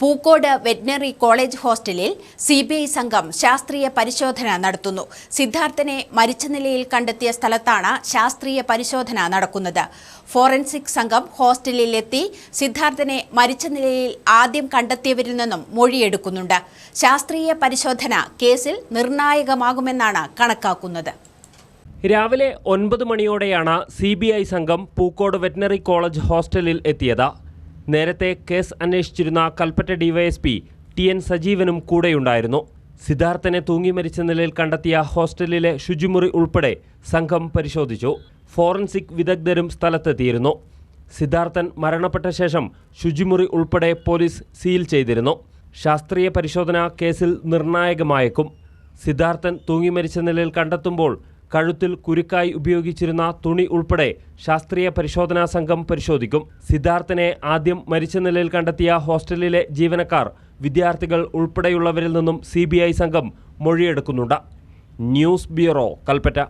Pookode veterinary college ഹോസ്റ്റലിൽ C B I സംഘം ശാസ്ത്രീയ പരിശോധന നടത്തുന്നു. സിദ്ധാർത്ഥനെ മരിച്ച നിലയിൽ കണ്ടെത്തിയ സ്ഥലത്താണ് ശാസ്ത്രീയ പരിശോധന നടക്കുന്നത്. ഫോറൻസിക് സംഘം ഹോസ്റ്റലിലെത്തി സിദ്ധാർത്ഥനെ മരിച്ച നിലയിൽ ആദ്യം കണ്ടെത്തിയവരിൽ നിന്നും മൊഴിയെടുക്കുന്നുണ്ട്. ശാസ്ത്രീയ പരിശോധന കേസിൽ നിർണായകമാകുമെന്നാണ് കണക്കാക്കുന്നത്. രാവിലെ ഒൻപത് മണിയോടെയാണ് സി ബി ഐ സംഘം പൂക്കോട് വെറ്റിനറി കോളേജ് ഹോസ്റ്റലിൽ എത്തിയത്. നേരത്തെ കേസ് അന്വേഷിച്ചിരുന്ന കൽപ്പറ്റ ഡിവൈഎസ്പി ടി എൻ സജീവനും കൂടെയുണ്ടായിരുന്നു. സിദ്ധാർത്ഥനെ തൂങ്ങി മരിച്ച നിലയിൽ കണ്ടെത്തിയ ഹോസ്റ്റലിലെ ശുചിമുറി ഉൾപ്പെടെ സംഘം പരിശോധിച്ചു. ഫോറൻസിക് വിദഗ്ധരും സ്ഥലത്തെത്തിയിരുന്നു. സിദ്ധാർത്ഥൻ മരണപ്പെട്ട ശേഷം ശുചിമുറി ഉൾപ്പെടെ പോലീസ് സീൽ ചെയ്തിരുന്നു. ശാസ്ത്രീയ പരിശോധന കേസിൽ നിർണായകമായേക്കും. സിദ്ധാർത്ഥൻ തൂങ്ങി മരിച്ച നിലയിൽ കണ്ടെത്തുമ്പോൾ കഴുത്തിൽ കുരുക്കായി ഉപയോഗിച്ചിരുന്ന തുണി ഉൾപ്പെടെ ശാസ്ത്രീയ പരിശോധനാ സംഘം പരിശോധിക്കും. സിദ്ധാർത്ഥനെ ആദ്യം മരിച്ച നിലയിൽ കണ്ടെത്തിയ ഹോസ്റ്റലിലെ ജീവനക്കാർ വിദ്യാർത്ഥികൾ ഉൾപ്പെടെയുള്ളവരിൽ നിന്നും സി സംഘം മൊഴിയെടുക്കുന്നുണ്ട്. News bureau Kalpetta.